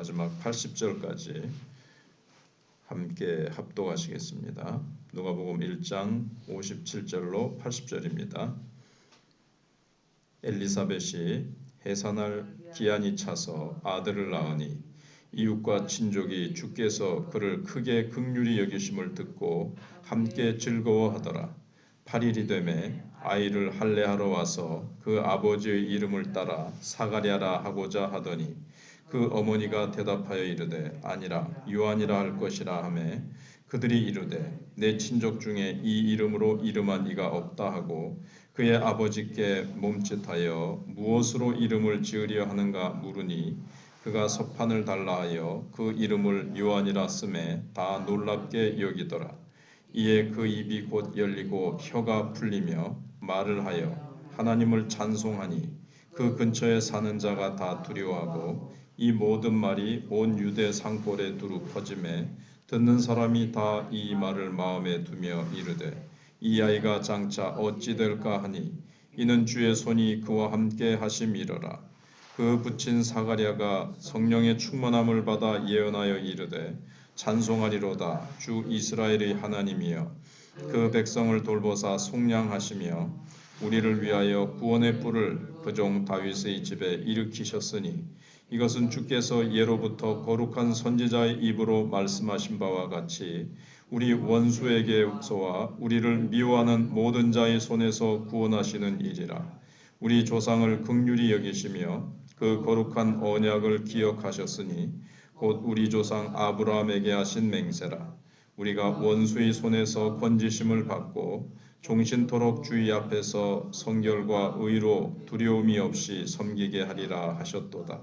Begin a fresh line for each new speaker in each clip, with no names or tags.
마지막 80절까지 함께 합독하시겠습니다. 누가복음 1장 57절로 80절입니다. 엘리사벳이 해산할 기한이 차서 아들을 낳으니 이웃과 친족이 주께서 그를 크게 극률히 여기심을 듣고 함께 즐거워하더라. 8일이 되매 아이를 할례하러 와서 그 아버지의 이름을 따라 사가랴라 하고자 하더니 그 어머니가 대답하여 이르되 아니라 요한이라 할 것이라 하매 그들이 이르되 내 친족 중에 이 이름으로 이름한 이가 없다 하고 그의 아버지께 몸짓하여 무엇으로 이름을 지으려 하는가 물으니 그가 서판을 달라 하여 그 이름을 요한이라 쓰매 다 놀랍게 여기더라. 이에 그 입이 곧 열리고 혀가 풀리며 말을 하여 하나님을 찬송하니 그 근처에 사는 자가 다 두려워하고 이 모든 말이 온 유대 상골에 두루 퍼짐에 듣는 사람이 다 이 말을 마음에 두며 이르되 이 아이가 장차 어찌 될까 하니? 이는 주의 손이 그와 함께 하심이러라. 그 붙인 사가랴가 성령의 충만함을 받아 예언하여 이르되 찬송하리로다 주 이스라엘의 하나님이여. 그 백성을 돌보사 속량하시며 우리를 위하여 구원의 뿔을 그 종 다윗의 집에 일으키셨으니 이것은 주께서 예로부터 거룩한 선지자의 입으로 말씀하신 바와 같이 우리 원수에게서와 우리를 미워하는 모든 자의 손에서 구원하시는 일이라 우리 조상을 극률히 여기시며 그 거룩한 언약을 기억하셨으니 곧 우리 조상 아브라함에게 하신 맹세라 우리가 원수의 손에서 건지심을 받고 종신토록 주의 앞에서 성결과 의로 두려움이 없이 섬기게 하리라 하셨도다.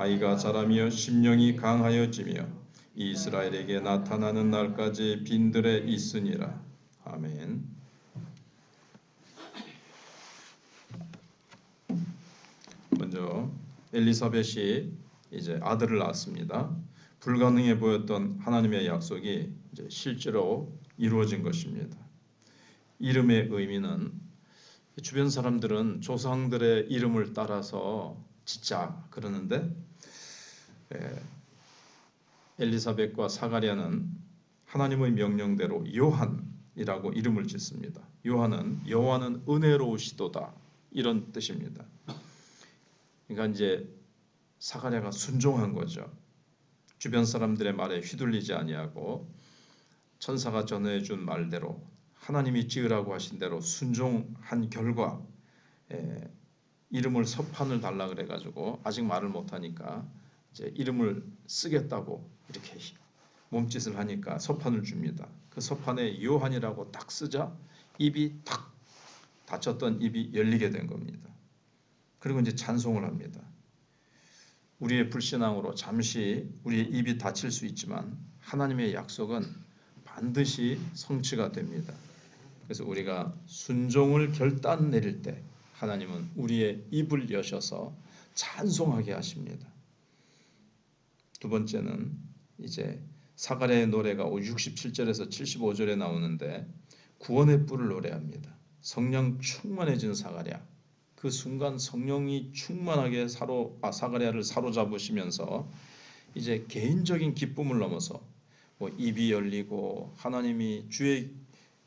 아이가 자라며 심령이 강하여지며 이스라엘에게 나타나는 날까지 빈들에 있으니라 아멘. 먼저 엘리사벳이 이제 아들을 낳았습니다. 불가능해 보였던 하나님의 약속이 이제 실제로 이루어진 것입니다. 이름의 의미는 주변 사람들은 조상들의 이름을 따라서 짓자 그러는데 예, 엘리사벳과 사가랴는 하나님의 명령대로 요한이라고 이름을 짓습니다. 요한은 여호와는 은혜로우시도다 이런 뜻입니다. 그러니까 이제 사가랴가 순종한 거죠. 주변 사람들의 말에 휘둘리지 아니하고 천사가 전해 준 말대로 하나님이 지으라고 하신 대로 순종한 결과 에, 이름을 서판을 달라 그래 가지고 아직 말을 못 하니까 이제 이름을 쓰겠다고 이렇게 몸짓을 하니까 서판을 줍니다. 그 서판에 요한이라고 딱 쓰자 입이 탁 닫혔던 입이 열리게 된 겁니다. 그리고 이제 찬송을 합니다. 우리의 불신앙으로 잠시 우리의 입이 닫힐 수 있지만 하나님의 약속은 반드시 성취가 됩니다. 그래서 우리가 순종을 결단 내릴 때 하나님은 우리의 입을 여셔서 찬송하게 하십니다. 두 번째는 이제 사가랴의 노래가 67절에서 75절에 나오는데 구원의 뿔을 노래합니다. 성령 충만해진 사가랴. 그 순간 성령이 충만하게 사로 아 사가랴를 사로잡으시면서 이제 개인적인 기쁨을 넘어서 뭐 입이 열리고 하나님이 주의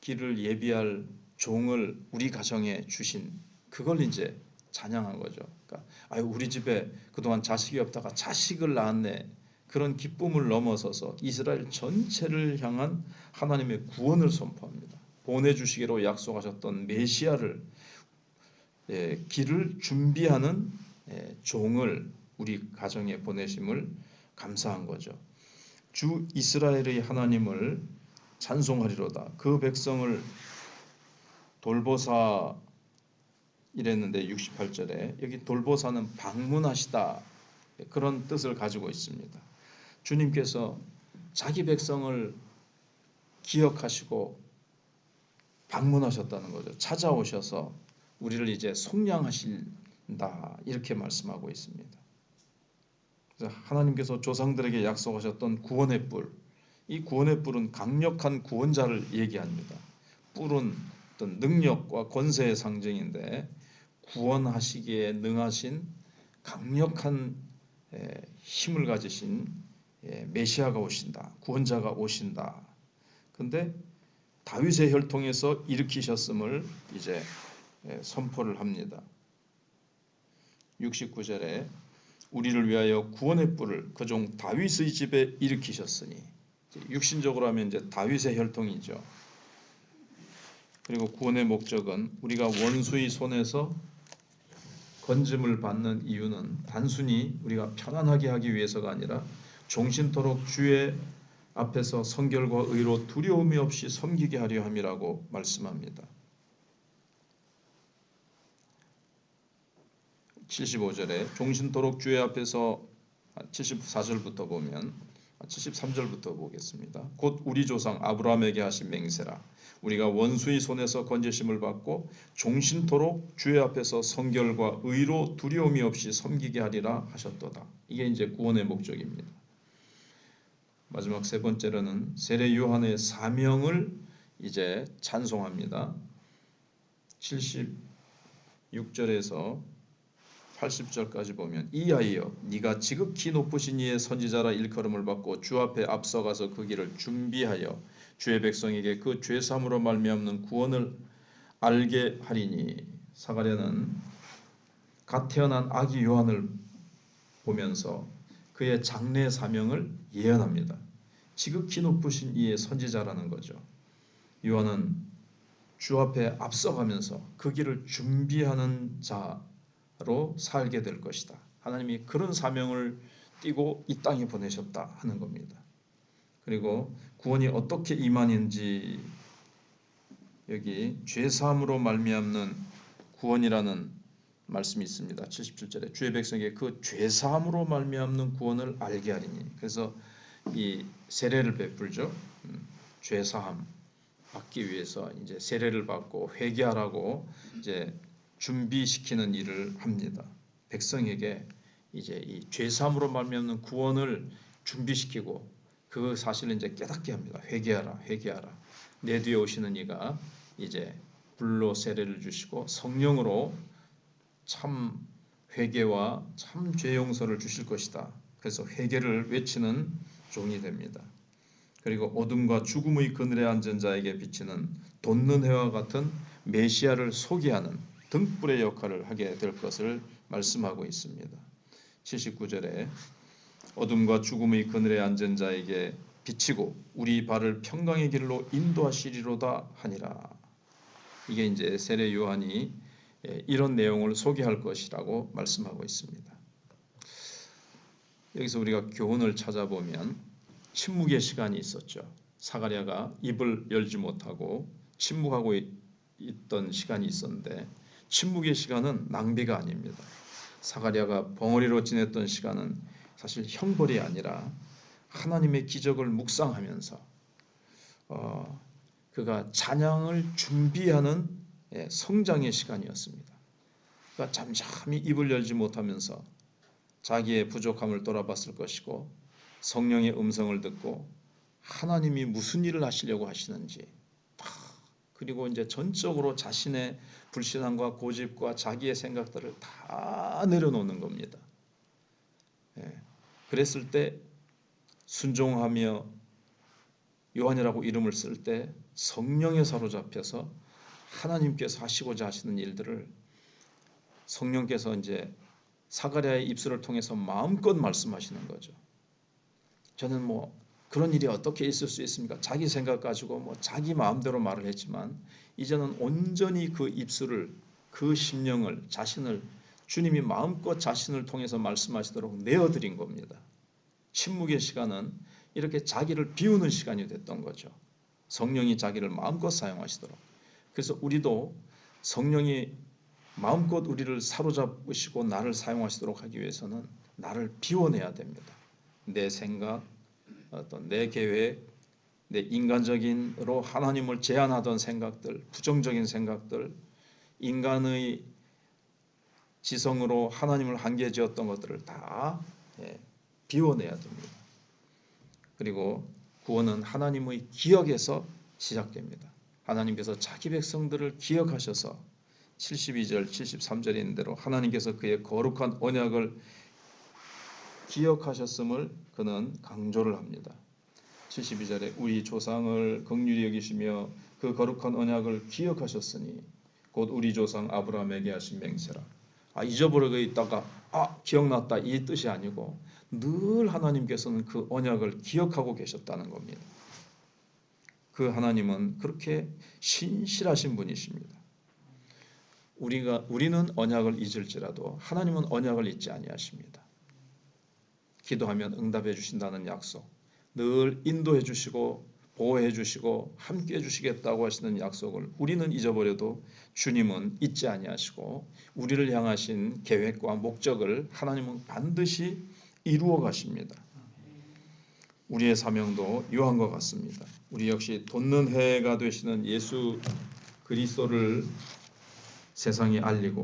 길을 예비할 종을 우리 가정에 주신 그걸 이제 찬양한 거죠. 그러니까 아유 우리 집에 그동안 자식이 없다가 자식을 낳았네. 그런 기쁨을 넘어서서 이스라엘 전체를 향한 하나님의 구원을 선포합니다. 보내주시기로 약속하셨던 메시아를 예, 길을 준비하는 예, 종을 우리 가정에 보내심을 감사한 거죠. 주 이스라엘의 하나님을 찬송하리로다. 그 백성을 돌보사 이랬는데 68절에 여기 돌보사는 방문하시다 그런 뜻을 가지고 있습니다. 주님께서 자기 백성을 기억하시고 방문하셨다는 거죠. 찾아오셔서 우리를 이제 속량하신다 이렇게 말씀하고 있습니다. 그래서 하나님께서 조상들에게 약속하셨던 구원의 뿔, 이 구원의 뿔은 강력한 구원자를 얘기합니다. 뿔은 어떤 능력과 권세의 상징인데 구원하시기에 능하신 강력한 힘을 가지신 메시아가 오신다. 구원자가 오신다. 근데 다윗의 혈통에서 일으키셨음을 이제 선포를 합니다. 69절에 우리를 위하여 구원의 뿔을 그 종 다윗의 집에 일으키셨으니 육신적으로 하면 이제 다윗의 혈통이죠. 그리고 구원의 목적은 우리가 원수의 손에서 건짐을 받는 이유는 단순히 우리가 편안하게 하기 위해서가 아니라 종신토록 주의 앞에서 성결과 의로 두려움이 없이 섬기게 하려 함이라고 말씀합니다. 75절에 종신토록 주의 앞에서 74절부터 보면 73절부터 보겠습니다. 곧 우리 조상 아브라함에게 하신 맹세라 우리가 원수의 손에서 건지심을 받고 종신토록 주의 앞에서 성결과 의로 두려움이 없이 섬기게 하리라 하셨도다. 이게 이제 구원의 목적입니다. 마지막 세 번째로는 세례 요한의 사명을 이제 찬송합니다. 76절에서 80절까지 보면 이하여 네가 지극히 높으신 이의 선지자라 일컬음을 받고 주 앞에 앞서가서 그 길을 준비하여 주의 백성에게 그 죄삼으로 말미암는 구원을 알게 하리니 사가랴는 갓 태어난 아기 요한을 보면서 그의 장래 사명을 예언합니다. 지극히 높으신 이의 선지자라는 거죠. 요한은 주 앞에 앞서가면서 그 길을 준비하는 자 로 살게 될 것이다. 하나님이 그런 사명을 띠고 이 땅에 보내셨다 하는 겁니다. 그리고 구원이 어떻게 임하는지 여기 죄 사함으로 말미암는 구원이라는 말씀이 있습니다. 77절에 주의 백성에게 그 죄 사함으로 말미암는 구원을 알게 하리니. 그래서 이 세례를 베풀죠. 음, 죄 사함 받기 위해서 이제 세례를 받고 회개하라고 이제 준비시키는 일을 합니다. 백성에게 이제 이죄 사함으로 말미암는 구원을 준비시키고 그 사실을 이제 깨닫게 합니다. 회개하라, 회개하라. 내 뒤에 오시는 이가 이제 불로 세례를 주시고 성령으로 참 회개와 참 죄 용서를 주실 것이다. 그래서 회개를 외치는 종이 됩니다. 그리고 어둠과 죽음의 그늘에 앉은 자에게 비치는 돋는 해와 같은 메시아를 소개하는 등불의 역할을 하게 될 것을 말씀하고 있습니다. 79절에 어둠과 죽음의 그늘에 앉은 자에게 비치고 우리 발을 평강의 길로 인도하시리로다 하니라. 이게 이제 세례 요한이 예, 이런 내용을 소개할 것이라고 말씀하고 있습니다. 여기서 우리가 교훈을 찾아보면 침묵의 시간이 있었죠. 사가랴가 입을 열지 못하고 침묵하고 있던 시간이 있었는데 침묵의 시간은 낭비가 아닙니다. 사가랴가 벙어리로 지냈던 시간은 사실 형벌이 아니라 하나님의 기적을 묵상하면서 어, 그가 찬양을 준비하는 예, 성장의 시간이었습니다. 그가 잠잠히 입을 열지 못하면서 자기의 부족함을 돌아봤을 것이고 성령의 음성을 듣고 하나님이 무슨 일을 하시려고 하시는지 그리고 이제 전적으로 자신의 불신함과 고집과 자기의 생각들을 다 내려놓는 겁니다. 예. 그랬을 때 순종하며 요한이라고 이름을 쓸 때 성령에 사로잡혀서 하나님께서 하시고자 하시는 일들을 성령께서 이제 사가랴의 입술을 통해서 마음껏 말씀하시는 거죠. 저는 뭐 그런 일이 어떻게 있을 수 있습니까? 자기 생각 가지고 뭐 자기 마음대로 말을 했지만 이제는 온전히 그 입술을 그 심령을 자신을 주님이 마음껏 자신을 통해서 말씀하시도록 내어드린 겁니다. 침묵의 시간은 이렇게 자기를 비우는 시간이 됐던 거죠. 성령이 자기를 마음껏 사용하시도록. 그래서 우리도 성령이 마음껏 우리를 사로잡으시고 나를 사용하시도록 하기 위해서는 나를 비워내야 됩니다. 내 생각, 어떤 내 계획, 내 인간적인으로 하나님을 제한하던 생각들, 부정적인 생각들, 인간의 지성으로 하나님을 한계 지었던 것들을 다 예, 비워내야 됩니다. 그리고 구원은 하나님의 기억에서 시작됩니다. 하나님께서 자기 백성들을 기억하셔서 72절, 73절에 있는 대로 하나님께서 그의 거룩한 언약을 기억하셨음을 그는 강조를 합니다. 72절에 우리 조상을 긍휼히 여기시며 그 거룩한 언약을 기억하셨으니 곧 우리 조상 아브라함에게 하신 맹세라. 아 잊어버리고 있다가 아 기억났다 이 뜻이 아니고 늘 하나님께서는 그 언약을 기억하고 계셨다는 겁니다. 그 하나님은 그렇게 신실하신 분이십니다. 우리가 우리는 언약을 잊을지라도 하나님은 언약을 잊지 아니하십니다. 기도하면 응답해 주신다는 약속, 늘 인도해 주시고 보호해 주시고 함께 해 주시겠다고 하시는 약속을 우리는 잊어버려도 주님은 잊지 아니하시고 우리를 향하신 계획과 목적을 하나님은 반드시 이루어 가십니다. 우리의 사명도 이러한 것 같습니다. 우리 역시 돕는 해가 되시는 예수 그리스도를 세상에 알리고